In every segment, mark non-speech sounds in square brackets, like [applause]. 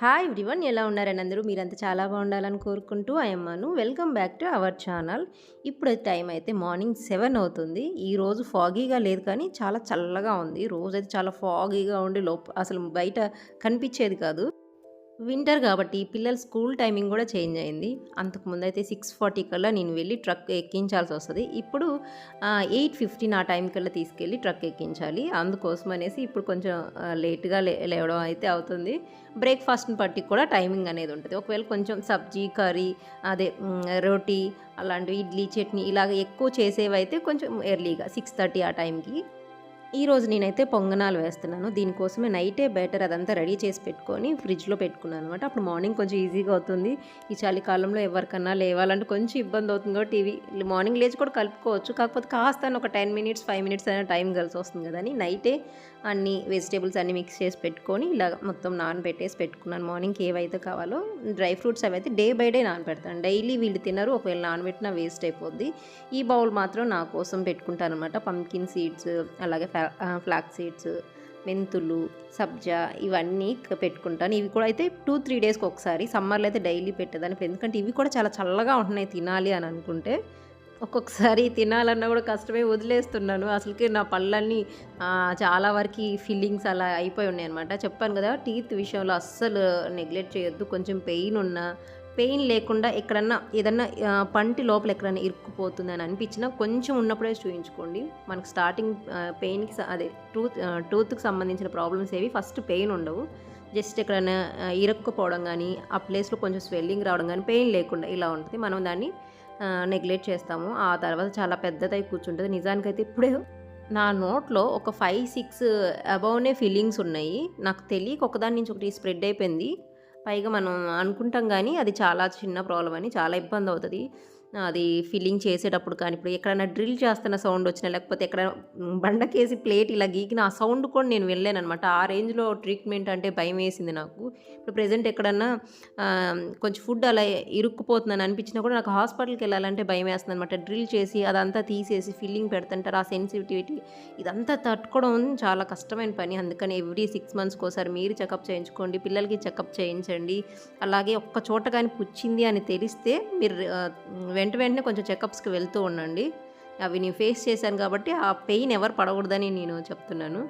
Hi everyone ఎలా ఉన్నారని అందరూ? మీరంతా చాలా బాగుండాలని కోరుకుంటూ అయ్యమ్మను welcome back to our channel. ఇప్పుడు టైం అయితే మార్నింగ్ సెవెన్ అవుతుంది. ఈ రోజు ఫాగీగా లేదు కానీ చాలా చల్లగా ఉంది. రోజు అయితే చాలా ఫాగీగా ఉండి లోప అసలు బయట కనిపించేది కాదు. వింటర్ కాబట్టి పిల్లల స్కూల్ టైమింగ్ కూడా చేంజ్ అయింది. అంతకుముందు అయితే సిక్స్ ఫార్టీ కల్లా నేను వెళ్ళి ట్రక్ ఎక్కించాల్సి వస్తుంది. ఇప్పుడు ఎయిట్ ఫిఫ్టీన్ ఆ టైం కల్లా తీసుకెళ్ళి ట్రక్ ఎక్కించాలి. అందుకోసం అనేసి ఇప్పుడు కొంచెం లేట్గా లే లేవడం అయితే అవుతుంది. బ్రేక్ఫాస్ట్ని బట్టి కూడా టైమింగ్ అనేది ఉంటుంది. ఒకవేళ కొంచెం సబ్జీ కర్రీ అదే రోటీ అలాంటివి ఇడ్లీ చట్నీ ఇలాగ ఎక్కువ చేసేవైతే కొంచెం ఎర్లీగా సిక్స్ థర్టీ ఆ టైంకి ఈ రోజు నేనైతే పొంగనాలు వేస్తున్నాను. దీనికోసమే నైటే బెటర్ అదంతా రెడీ చేసి పెట్టుకొని ఫ్రిడ్జ్లో పెట్టుకున్నాను అనమాట అప్పుడు మార్నింగ్ కొంచెం ఈజీగా అవుతుంది. ఈ చలికాలంలో ఎవరికన్నా లేవాలంటే కొంచెం ఇబ్బంది అవుతుంది కాబట్టి ఇవి మార్నింగ్ లేచి కూడా కలుపుకోవచ్చు. కాకపోతే కాస్త ఒక టెన్ మినిట్స్ ఫైవ్ మినిట్స్ అయినా టైం కలిసి వస్తుంది కదా అని నైటే అన్ని వెజిటేబుల్స్ అన్ని మిక్స్ చేసి పెట్టుకొని ఇలా మొత్తం నానబెట్టేసి పెట్టుకున్నాను. మార్నింగ్కి ఏవైతే కావాలో డ్రై ఫ్రూట్స్ అవి అయితే డే బై డే నానబెడతాను. డైలీ వీళ్ళు తినరు ఒకవేళ నానబెట్టినా వేస్ట్ అయిపోద్ది. ఈ బౌల్ మాత్రం నా కోసం పెట్టుకుంటాను అనమాట పంకిన్ సీడ్స్ అలాగే ఫ్లాక్ సీడ్స్ మెంతులు సబ్జా ఇవన్నీ పెట్టుకుంటాను. ఇవి కూడా అయితే టూ త్రీ డేస్కి ఒకసారి. సమ్మర్లో అయితే డైలీ పెట్టేదాన్ని. ఎందుకంటే ఇవి కూడా చాలా చల్లగా ఉంటున్నాయి తినాలి అని అనుకుంటే ఒక్కొక్కసారి తినాలన్నా కూడా కష్టమే వదిలేస్తున్నాను. అసలుకి నా పళ్ళన్నీ చాలా వరకు ఫీలింగ్స్ అలా అయిపోయి ఉన్నాయి అనమాట చెప్పాను కదా టీత్ విషయంలో అస్సలు నెగ్లెక్ట్ చేయొద్దు. కొంచెం పెయిన్ ఉన్నా పెయిన్ లేకుండా ఎక్కడన్నా ఏదన్నా పంటి లోపల ఎక్కడన్నా ఇరుక్కుపోతుంది అని అనిపించినా కొంచెం ఉన్నప్పుడే చూయించుకోండి. మనకు స్టార్టింగ్ పెయిన్కి అదే టూత్ టూత్కి సంబంధించిన ప్రాబ్లమ్స్ ఏవి ఫస్ట్ పెయిన్ ఉండవు. జస్ట్ ఎక్కడైనా ఇరక్కుపోవడం కానీ ఆ ప్లేస్లో కొంచెం స్వెల్లింగ్ రావడం కానీ పెయిన్ లేకుండా ఇలా ఉంటుంది. మనం దాన్ని నెగ్లెక్ట్ చేస్తాము. ఆ తర్వాత చాలా పెద్దదై కూర్చుంటుంది. నిజానికైతే ఇప్పుడే నా నోట్లో ఒక ఫైవ్ సిక్స్ అబౌనే ఫీలింగ్స్ ఉన్నాయి. నాకు తెలియక ఒకదాని నుంచి ఒకటి స్ప్రెడ్ అయిపోయింది. పైగా మనం అనుకుంటాం కానీ అది చాలా చిన్న ప్రాబ్లం అని చాలా ఇబ్బంది అవుతుంది. అది ఫిల్లింగ్ చేసేటప్పుడు కానీ ఇప్పుడు ఎక్కడైనా డ్రిల్ చేస్తున్న సౌండ్ వచ్చినా లేకపోతే ఎక్కడ బండకేసి ప్లేట్ ఇలా గీకిన ఆ సౌండ్ కూడా నేను వెళ్ళాను అనమాట ఆ రేంజ్లో ట్రీట్మెంట్ అంటే భయం వేసింది నాకు. ఇప్పుడు ప్రజెంట్ ఎక్కడన్నా కొంచెం ఫుడ్ అలా ఇరుక్కుపోతుందని అనిపించినా కూడా నాకు హాస్పిటల్కి వెళ్ళాలంటే భయం వేస్తుంది అనమాట డ్రిల్ చేసి అదంతా తీసేసి ఫిల్లింగ్ పెడుతుంటారు. ఆ సెన్సిటివిటీ ఇదంతా తట్టుకోవడం చాలా కష్టమైన పని. అందుకని ఎవ్రీ సిక్స్ మంత్స్కి ఒకసారి మీరు చెకప్ చేయించుకోండి పిల్లలకి చెకప్ చేయించండి. అలాగే ఒక్క చోట కానీ పుచ్చింది అని తెలిస్తే మీరు వెంట వెంటనే కొంచెం చెకప్స్కి వెళ్తూ ఉండండి. అవి నేను ఫేస్ చేశాను కాబట్టి ఆ పెయిన్ ఎవరు పడకూడదని నేను చెప్తున్నాను.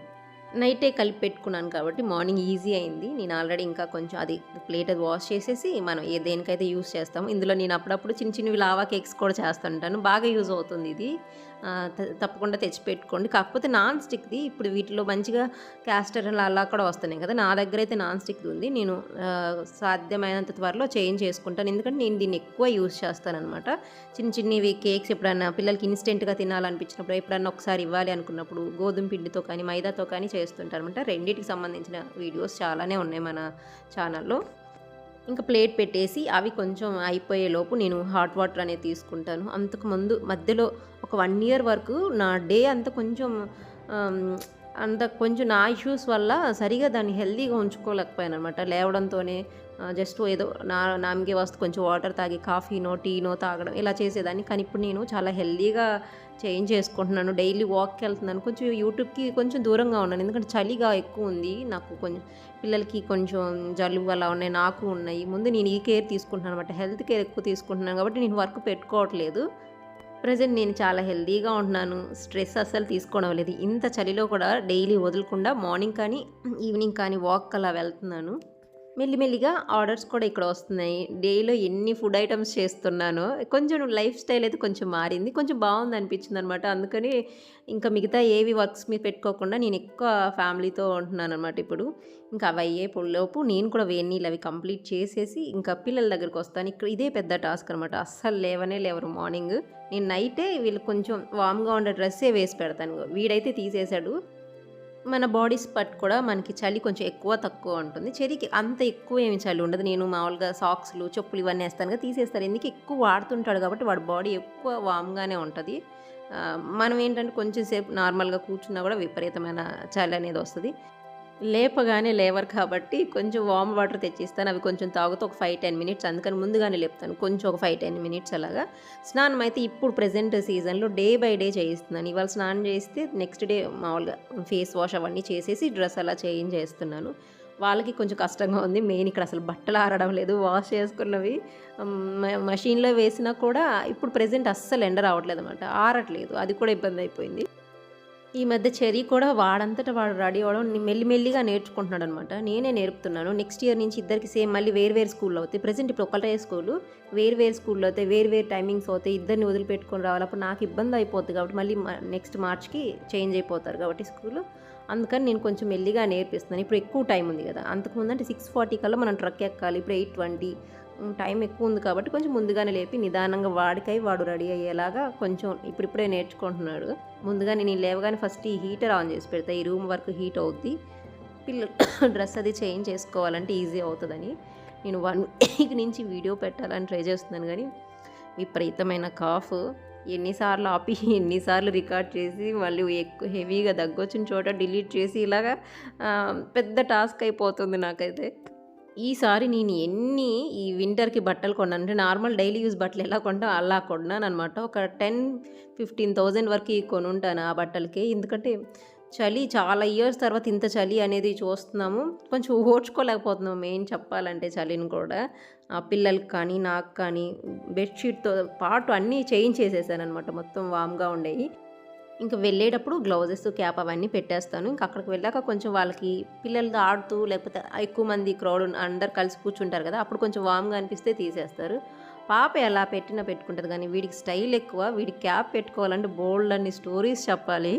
నైటే కలిపి పెట్టుకున్నాను కాబట్టి మార్నింగ్ ఈజీ అయింది. నేను ఆల్రెడీ ఇంకా కొంచెం అది ప్లేట్ అది వాష్ చేసేసి మనం ఏ దేనికైతే యూస్ చేస్తాము ఇందులో నేను అప్పుడప్పుడు చిన్న చిన్నవి లావా కేక్స్ కూడా చేస్తుంటాను. బాగా యూజ్ అవుతుంది ఇది. తప్పకుండా తెచ్చి పెట్టుకోండి కాకపోతే నాన్ స్టిక్ది ఇప్పుడు వీటిలో మంచిగా క్యాస్టర్ అలా కూడా వస్తున్నాయి కదా. నా దగ్గర అయితే నాన్ స్టిక్ది ఉంది. నేను సాధ్యమైనంత త్వరలో చేంజ్ చేసుకుంటాను. ఎందుకంటే నేను దీన్ని ఎక్కువ యూజ్ చేస్తానమాట చిన్న చిన్నవి కేక్స్ ఎప్పుడన్నా పిల్లలకి ఇన్స్టెంట్గా తినాలనిపించినప్పుడు ఎప్పుడన్నా ఒకసారి ఇవ్వాలి అనుకున్నప్పుడు గోధుమ పిండితో కానీ మైదాతో కానీ చేస్తుంటారు అనమాట రెండింటికి సంబంధించిన వీడియోస్ చాలానే ఉన్నాయి మన ఛానల్లో. ఇంకా ప్లేట్ పెట్టేసి అవి కొంచెం అయిపోయేలోపు నేను హాట్ వాటర్ అనేది తీసుకుంటాను. అంతకు ముందు మధ్యలో ఒక వన్ ఇయర్ వరకు నా డే అంతా కొంచెం అంత కొంచెం నా ఇష్యూస్ వల్ల సరిగా దాన్ని హెల్తీగా ఉంచుకోలేకపోయాను అనమాట లేవడంతోనే జస్ట్ ఏదో నా నామిగే వస్తు కొంచెం వాటర్ తాగి కాఫీనో టీనో తాగడం ఇలా చేసేదాన్ని. కానీ ఇప్పుడు నేను చాలా హెల్తీగా చేంజ్ చేసుకుంటున్నాను. డైలీ వాక్కి వెళ్తున్నాను. కొంచెం యూట్యూబ్కి కొంచెం దూరంగా ఉన్నాను. ఎందుకంటే చలిగా ఎక్కువ ఉంది. నాకు కొంచెం పిల్లలకి కొంచెం జలుబు అలా ఉన్నాయి నాకు ఉన్నాయి. ముందు నేను ఈ కేర్ తీసుకుంటున్నాను అనమాట హెల్త్ కేర్ ఎక్కువ తీసుకుంటున్నాను కాబట్టి నేను వర్క్ పెట్టుకోవట్లేదు. ప్రజెంట్ నేను చాలా హెల్తీగా ఉంటున్నాను. స్ట్రెస్ అస్సలు తీసుకోవడం లేదు. ఇంత చలిలో కూడా డైలీ వదలకుండా మార్నింగ్ కానీ ఈవినింగ్ కానీ వాక్ అలా వెళ్తున్నాను. మెల్లిమెల్లిగా ఆర్డర్స్ కూడా ఇక్కడ వస్తున్నాయి. డేలో ఎన్ని ఫుడ్ ఐటమ్స్ చేస్తున్నానో కొంచెం లైఫ్ స్టైల్ అయితే కొంచెం మారింది. కొంచెం బాగుంది అనిపించింది అనమాట అందుకని ఇంకా మిగతా ఏవి వర్క్స్ మీద పెట్టుకోకుండా నేను ఎక్కువ ఫ్యామిలీతో ఉంటున్నాను అనమాట ఇప్పుడు. ఇంకా అవి అయ్యే లోపు నేను కూడా వేడి నీళ్ళు అవి కంప్లీట్ చేసేసి ఇంకా పిల్లల దగ్గరికి వస్తాను. ఇక్కడ ఇదే పెద్ద టాస్క్ అనమాట. అస్సలు లేవనే లేవరు మార్నింగ్. నేను నైటే వీళ్ళు కొంచెం వామ్గా ఉండే డ్రెస్సే వేసి పెడతాను. వీడైతే తీసేశాడు. మన బాడీ స్పట్ కూడా మనకి చలి కొంచెం ఎక్కువ తక్కువ ఉంటుంది. చలికి అంత ఎక్కువ ఏమి చలి ఉండదు. నేను మామూలుగా సాక్స్లు చెప్పులు ఇవన్నీ వేస్తాను కదా తీసేస్తారు. ఎందుకు? ఎక్కువ వాడుతుంటాడు కాబట్టి వాడి బాడీ ఎక్కువ వామ్గానే ఉంటుంది. మనం ఏంటంటే కొంచెం సేపు నార్మల్గా కూర్చున్నా కూడా విపరీతమైన చలి అనేది వస్తుంది. లేపగానే లేవరు కాబట్టి కొంచెం వామ్ వాటర్ తెచ్చిస్తాను. అవి కొంచెం తాగుతూ ఒక ఫైవ్ టెన్ మినిట్స్ అందుకని ముందుగానే లేపుతాను. కొంచెం ఒక ఫైవ్ టెన్ మినిట్స్ అలాగా. స్నానం అయితే ఇప్పుడు ప్రజెంట్ సీజన్లో డే బై డే చేయిస్తున్నాను. ఇవాళ స్నానం చేస్తే నెక్స్ట్ డే మామూలుగా ఫేస్ వాష్ అవన్నీ చేసేసి డ్రెస్ అలా చేంజ్ చేస్తున్నాను. వాళ్ళకి కొంచెం కష్టంగా ఉంది. మెయిన్ ఇక్కడ అసలు బట్టలు ఆరడం లేదు వాష్ చేసుకున్నవి. మషీన్లో వేసినా కూడా ఇప్పుడు ప్రజెంట్ అస్సలు ఎండ రావట్లేదు అనమాట ఆరట్లేదు. అది కూడా ఇబ్బంది అయిపోయింది. ఈ మధ్య చెరీ కూడా వాడంతట వాడు రెడీ అవ్వడం ని- మెల్లిమెల్లిగా నేర్చుకుంటున్నాడు అనమాట నేనే నేర్పుతున్నాను. నెక్స్ట్ ఇయర్ నుంచి ఇద్దరికి సేమ్ మళ్ళీ వేరు వేరు స్కూల్లో అవుతాయి. ప్రజెంట్ ఇప్పుడు ఒకటే స్కూల్ వేరు వేరు స్కూల్లో అవుతాయి. వేరు వేరు టైమింగ్స్ అవుతాయి. ఇద్దరిని వదిలిపెట్టుకొని రావాలి. అప్పుడు నాకు ఇబ్బంది అయిపోతుంది కాబట్టి మళ్ళీ నెక్స్ట్ మార్చ్కి చేంజ్ అయిపోతారు కాబట్టి స్కూల్ అందుకని నేను కొంచెం మెల్లిగా నేర్పిస్తున్నాను. ఇప్పుడు ఎక్కువ టైం ఉంది కదా. అంతకుముందు అంటే సిక్స్ ఫార్టీ కల్లా మనం ట్రక్ ఎక్కాలి. ఇప్పుడు ఎయిట్ ట్వంటీ టైం ఎక్కువ ఉంది కాబట్టి కొంచెం ముందుగానే లేపి నిదానంగా వాడికై వాడు రెడీ అయ్యేలాగా కొంచెం ఇప్పుడిప్పుడే నేర్చుకుంటున్నాడు. ముందుగా నేను లేవగానే ఫస్ట్ ఈ హీటర్ ఆన్ చేసి పెడతా. ఈ రూమ్ వరకు హీట్ అవుద్ది. పిల్లలు [coughs] డ్రెస్ అది చేంజ్ చేసుకోవాలంటే ఈజీ అవుతుందని నేను వన్ వీక్ నుంచి వీడియో పెట్టాలని ట్రై చేస్తున్నాను కానీ విపరీతమైన కాఫ్. ఎన్నిసార్లు ఆపి ఎన్నిసార్లు రికార్డ్ చేసి మళ్ళీ ఎక్కువ హెవీగా దగ్గొచ్చిన చోట డిలీట్ చేసి ఇలాగా పెద్ద టాస్క్ అయిపోతుంది నాకైతే. ఈసారి నేను ఎన్ని ఈ వింటర్కి బట్టలు కొన్నాను అంటే నార్మల్ డైలీ యూస్ బట్టలు ఎలా కొంటా అలా కొన్నాను అనమాట ఒక టెన్ ఫిఫ్టీన్ థౌజండ్ వరకు కొనుంటాను ఆ బట్టలకి. ఎందుకంటే చలి చాలా ఇయర్స్ తర్వాత ఇంత చలి అనేది చూస్తున్నాము. కొంచెం ఓడ్చుకోలేకపోతున్నాము మెయిన్ చెప్పాలంటే చలిని కూడా. ఆ పిల్లలకి కానీ నాకు కానీ బెడ్షీట్తో పాటు అన్నీ చేంజ్ అనమాట మొత్తం వామ్గా ఉండేవి. ఇంకా వెళ్ళేటప్పుడు గ్లౌజెస్ క్యాప్ అవన్నీ పెట్టేస్తాను. ఇంకా అక్కడికి వెళ్ళాక కొంచెం వాళ్ళకి పిల్లలతో ఆడుతూ లేకపోతే ఎక్కువ మంది క్రౌడ్ అందరు కలిసి కూర్చుంటారు కదా అప్పుడు కొంచెం వామ్గా అనిపిస్తే తీసేస్తారు. పాప ఎలా పెట్టినా పెట్టుకుంటుంది కానీ వీడికి స్టైల్ ఎక్కువ వీడికి క్యాప్ పెట్టుకోవాలంటే బోల్డ్ అన్ని స్టోరీస్ చెప్పాలి.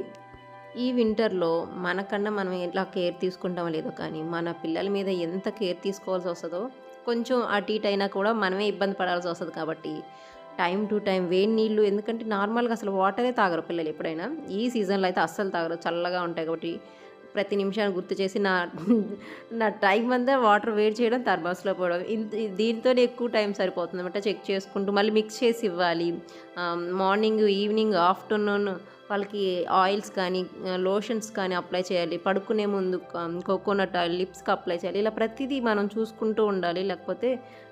ఈ వింటర్లో మనకన్నా మనం ఎలా కేర్ తీసుకుంటామో లేదో కానీ మన పిల్లల మీద ఎంత కేర్ తీసుకోవాల్సి వస్తుందో కొంచెం అటు ఇటు అయినా కూడా మనమే ఇబ్బంది పడాల్సి వస్తుంది కాబట్టి టైం టు టైం వేడి నీళ్ళు ఎందుకంటే నార్మల్గా అసలు వాటరే తాగరు పిల్లలు ఎప్పుడైనా. ఈ సీజన్లో అయితే అస్సలు తాగరు చల్లగా ఉంటాయి కాబట్టి ప్రతి నిమిషాన్ని గుర్తు చేసి నా నా టైం అంతా వాటర్ వేడి చేయడం థర్మాస్లో పోవడం. ఇంత దీంతోనే ఎక్కువ టైం సరిపోతుంది అనమాట చెక్ చేసుకుంటూ మళ్ళీ మిక్స్ చేసి ఇవ్వాలి. మార్నింగ్ ఈవినింగ్ ఆఫ్టర్నూన్ వాళ్ళకి ఆయిల్స్ కానీ లోషన్స్ కానీ అప్లై చేయాలి. పడుకునే ముందు కోకోనట్ ఆయిల్ లిప్స్కి అప్లై చేయాలి. ఇలా ప్రతిదీ మనం చూసుకుంటూ ఉండాలి. లేకపోతే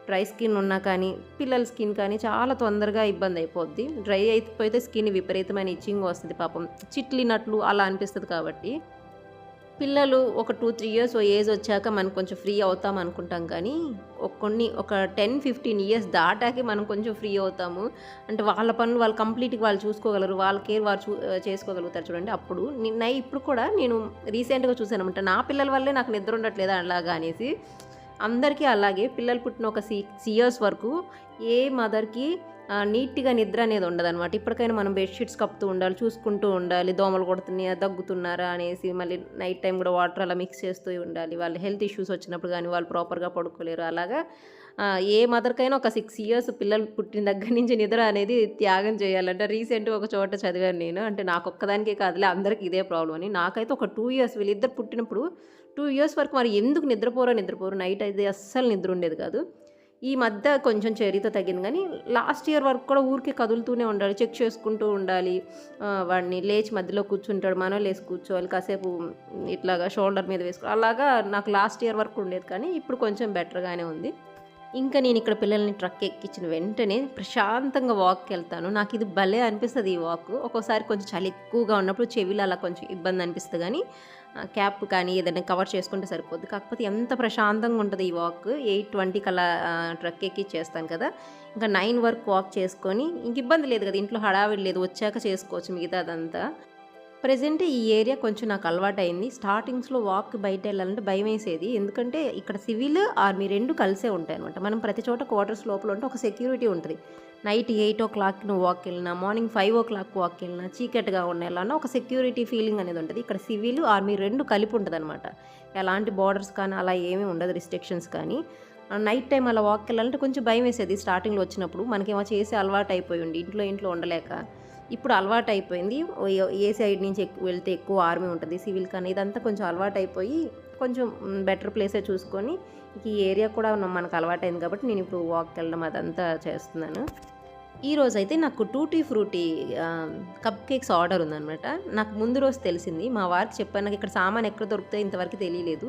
డ్రై స్కిన్ ఉన్నా కానీ పిల్లల స్కిన్ కానీ చాలా తొందరగా ఇబ్బంది అయిపోద్ది. డ్రై అయిపోతే స్కిన్ విపరీతమైన ఇచ్చింగ్ వస్తుంది పాపం. చిట్లినట్లు అలా అనిపిస్తుంది కాబట్టి పిల్లలు ఒక టూ త్రీ ఇయర్స్ ఓ ఏజ్ వచ్చాక మనం కొంచెం ఫ్రీ అవుతాం అనుకుంటాం కానీ ఒక కొన్ని ఒక టెన్ ఫిఫ్టీన్ ఇయర్స్ దాటాకే మనం కొంచెం ఫ్రీ అవుతాము. అంటే వాళ్ళ పనులు వాళ్ళు కంప్లీట్గా వాళ్ళు చూసుకోగలరు వాళ్ళ కేర్ వారు చూ చేసుకోగలుగుతారు చూడండి. అప్పుడు నిన్న ఇప్పుడు కూడా నేను రీసెంట్గా చూసాను అనమాట నా పిల్లల వల్లే నాకు నిద్ర ఉండట్లేదు అలాగా అనేసి. అందరికీ అలాగే పిల్లలు పుట్టిన ఒక సిక్స్ ఇయర్స్ వరకు ఏ మదర్కి నీట్గా నిద్ర అనేది ఉండదన్నమాట. ఇప్పటికైనా మనం బెడ్షీట్స్ కప్పుతూ ఉండాలి చూసుకుంటూ ఉండాలి దోమలు కొడుతున్నాయా దగ్గుతున్నారా అనేసి మళ్ళీ నైట్ టైం కూడా వాటర్ అలా మిక్స్ చేస్తూ ఉండాలి. వాళ్ళు హెల్త్ ఇష్యూస్ వచ్చినప్పుడు కానీ వాళ్ళు ప్రాపర్గా పడుకోలేరు. అలాగా ఏ మదర్కైనా ఒక సిక్స్ ఇయర్స్ పిల్లలు పుట్టిన దగ్గర నుంచి నిద్ర అనేది త్యాగం చేయాలంటే. రీసెంట్గా ఒక చోట చదివాను నేను. అంటే నాకు ఒక్కదానికే కాదులే అందరికీ ఇదే ప్రాబ్లం అని. నాకైతే ఒక టూ ఇయర్స్ వీళ్ళిద్దరు పుట్టినప్పుడు టూ ఇయర్స్ వరకు మరి ఎందుకు నిద్రపోరో నిద్రపోరు? నైట్ అయితే అస్సలు నిద్ర ఉండేది కాదు. ఈ మధ్య కొంచెం చరిత తగ్గింది. కానీ లాస్ట్ ఇయర్ వరకు కూడా ఊరికే కదులుతూనే ఉండాలి చెక్ చేసుకుంటూ ఉండాలి. వాడిని లేచి మధ్యలో కూర్చుంటాడు మనం లేచి కూర్చోవాలి కాసేపు ఇట్లాగా షోల్డర్ మీద వేసుకోవాలి. అలాగా నాకు లాస్ట్ ఇయర్ వరకు ఉండేది. కానీ ఇప్పుడు కొంచెం బెటర్గానే ఉంది. ఇంకా నేను ఇక్కడ పిల్లల్ని ట్రక్ ఎక్కించిన వెంటనే ప్రశాంతంగా వాక్కి వెళ్తాను. నాకు ఇది భలే అనిపిస్తుంది ఈ వాక్ ఒక్కోసారి కొంచెం చలి ఎక్కువగా ఉన్నప్పుడు చెవిలో అలా కొంచెం ఇబ్బంది అనిపిస్తుంది కానీ క్యాప్ కానీ ఏదైనా కవర్ చేసుకుంటే సరిపోద్ది. కాకపోతే ఎంత ప్రశాంతంగా ఉంటుంది ఈ వాక్ ఎయిట్ ట్వంటీకి అలా ట్రక్ ఎక్కి చేస్తాను కదా. ఇంకా నైన్ వరకు వాక్ చేసుకొని ఇంక ఇబ్బంది లేదు కదా ఇంట్లో హడావిడి లేదు వచ్చాక చేసుకోవచ్చు మిగతా అదంతా ప్రజెంట్ ఈ ఏరియా కొంచెం నాకు అలవాటైంది. స్టార్టింగ్స్లో వాక్ బయట వెళ్ళాలంటే భయం వేసేది ఎందుకంటే ఇక్కడ సివిల్ ఆర్మీ రెండు కలిసే ఉంటాయి అనమాట మనం ప్రతి చోట క్వార్టర్స్ లోపల ఉంటే ఒక సెక్యూరిటీ ఉంటుంది. నైట్ ఎయిట్ ఓ క్లాక్ నువ్వు వాక్ వెళ్ళినా morning five o'clock walk వెళ్ళినా చీకటిగా ఉండేలా ఒక సెక్యూరిటీ ఫీలింగ్ అనేది ఉంటుంది. ఇక్కడ సివిల్ ఆర్మీ రెండు కలిపి ఉంటుంది అనమాట ఎలాంటి బార్డర్స్ కానీ అలా ఏమీ ఉండదు రిస్ట్రిక్షన్స్ కానీ. నైట్ టైం అలా వాక్ వెళ్ళాలంటే కొంచెం భయం వేసేది స్టార్టింగ్లో వచ్చినప్పుడు మనకేమో చేసి అలవాటు అయిపోయి ఉండి ఇంట్లో ఇంట్లో ఉండలేక ఇప్పుడు అలవాటు అయిపోయింది ఏ సైడ్ నుంచి ఎక్కువ వెళ్తే ఎక్కువ ఆర్మీ ఉంటుంది సివిల్ కానీ ఇదంతా కొంచెం అలవాటు అయిపోయి కొంచెం బెటర్ ప్లేసే చూసుకొని ఈ ఏరియా కూడా మనకు అలవాటైంది కాబట్టి నేను ఇప్పుడు వాక్ వెళ్ళడం అదంతా చేస్తున్నాను. ఈరోజైతే అయితే నాకు tutti frutti cupcakes order ఉందనమాట నాకు ముందు రోజు తెలిసింది. మా వారికి చెప్పాను నాకు ఇక్కడ సామాన్ ఎక్కడ దొరుకుతాయి ఇంతవరకు తెలియలేదు.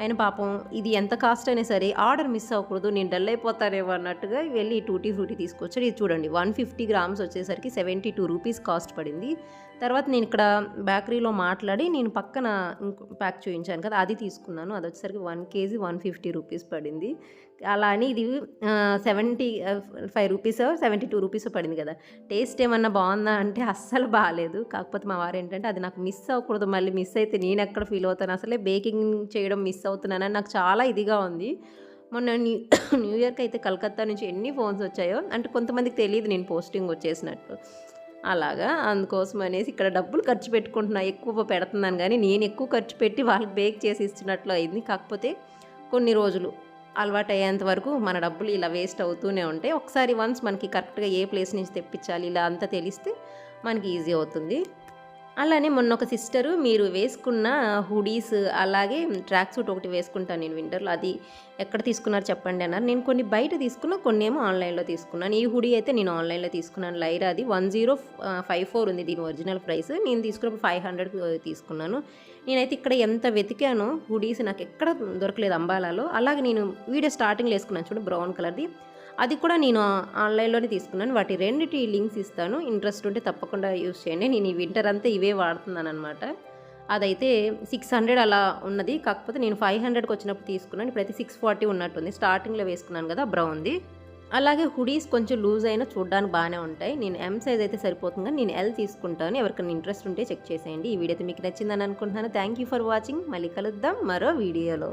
ఆయన పాపం ఇది ఎంత కాస్ట్ అయినా సరే ఆర్డర్ మిస్ అవ్వకూడదు నేను డల్ అయిపోతానేమో అన్నట్టుగా వెళ్ళి టూటీ ఫ్రూటీ తీసుకొచ్చాడు. ఇది చూడండి వన్ ఫిఫ్టీ గ్రామ్స్ వచ్చేసరికి సెవెంటీ టూ రూపీస్ కాస్ట్ పడింది. తర్వాత నేను ఇక్కడ బేకరీలో మాట్లాడి నేను పక్కన ప్యాక్ చూపించాను కదా అది తీసుకున్నాను. అది వచ్చేసరికి one KG one fifty rupees పడింది. అలా అని ఇది seventy five rupees seventy two rupees పడింది కదా. టేస్ట్ ఏమన్నా బాగుందా అంటే అస్సలు బాగాలేదు. కాకపోతే మా వారు ఏంటంటే అది నాకు మిస్ అవ్వకూడదు మళ్ళీ మిస్ అయితే నేను ఎక్కడ ఫీల్ అవుతాను? అసలే బేకింగ్ చేయడం మిస్ అవుతున్నానని నాకు చాలా ఇదిగా ఉంది. మొన్న న్యూ [coughs] న్యూ ఇయర్కి అయితే కలకత్తా నుంచి ఎన్ని ఫోన్స్ వచ్చాయో అంటే కొంతమందికి తెలియదు నేను పోస్టింగ్ వచ్చేసినట్టు. అలాగా అందుకోసం అనేసి ఇక్కడ డబ్బులు ఖర్చు పెట్టుకుంటున్నా ఎక్కువ పెడుతున్నాను కానీ నేను ఎక్కువ ఖర్చు పెట్టి వాళ్ళకి బేక్ చేసి ఇచ్చినట్లు అయింది. కాకపోతే కొన్ని రోజులు అలవాటు అయ్యేంత వరకు మన డబ్బులు ఇలా వేస్ట్ అవుతూనే ఉంటాయి. ఒకసారి వన్స్ మనకి కరెక్ట్గా ఏ ప్లేస్ నుంచి తెప్పించాలి ఇలా అంతా తెలిస్తే మనకి ఈజీ అవుతుంది. అలానే మొన్న ఒక సిస్టరు మీరు వేసుకున్న హుడీస్ అలాగే ట్రాక్ సూట్ ఒకటి వేసుకుంటాను నేను వింటర్లో అది ఎక్కడ తీసుకున్నారు చెప్పండి అన్నారు. నేను కొన్ని బయట తీసుకున్నా కొన్ని ఏమో ఆన్లైన్లో తీసుకున్నాను. ఈ హుడీ అయితే నేను ఆన్లైన్లో తీసుకున్నాను. లైరా అది వన్ జీరో ఫైవ్ ఫోర్ ఉంది దీని ఒరిజినల్ ప్రైస్ నేను తీసుకున్నప్పుడు ఫైవ్ హండ్రెడ్ తీసుకున్నాను. నేనైతే ఇక్కడ ఎంత వెతికానో హుడీస్ నాకు ఎక్కడ దొరకలేదు అంబాలాలో. అలాగే నేను వీడియో స్టార్టింగ్లో వేసుకున్నాను చూడు బ్రౌన్ కలర్ది అది కూడా నేను ఆన్లైన్లోనే తీసుకున్నాను. వాటి రెండిటి లింక్స్ ఇస్తాను. ఇంట్రెస్ట్ ఉంటే తప్పకుండా యూస్ చేయండి. నేను ఈ వింటర్ అంతా ఇవే వాడుతున్నాను అనమాట అదైతే సిక్స్ హండ్రెడ్ అలా ఉన్నది. కాకపోతే నేను ఫైవ్ హండ్రెడ్కి వచ్చినప్పుడు తీసుకున్నాను. ఇప్పుడైతే సిక్స్ ఫార్టీ ఉన్నట్టుంది. స్టార్టింగ్లో వేసుకున్నాను కదా బ్రౌన్ది. అలాగే హుడీస్ కొంచెం లూజ్ అయినా చూడడానికి బాగానే ఉంటాయి. నేను ఎం సైజ్ అయితే సరిపోతుంది కానీ నేను ఎల్ తీసుకుంటాను. ఎవరికైనా ఇంట్రెస్ట్ ఉంటే చెక్ చేసేయండి. ఈ వీడియో అయితే మీకు నచ్చిందని అనుకుంటున్నాను. థ్యాంక్ యూ ఫర్ వాచింగ్ మళ్ళీ కలుద్దాం మరో వీడియోలో.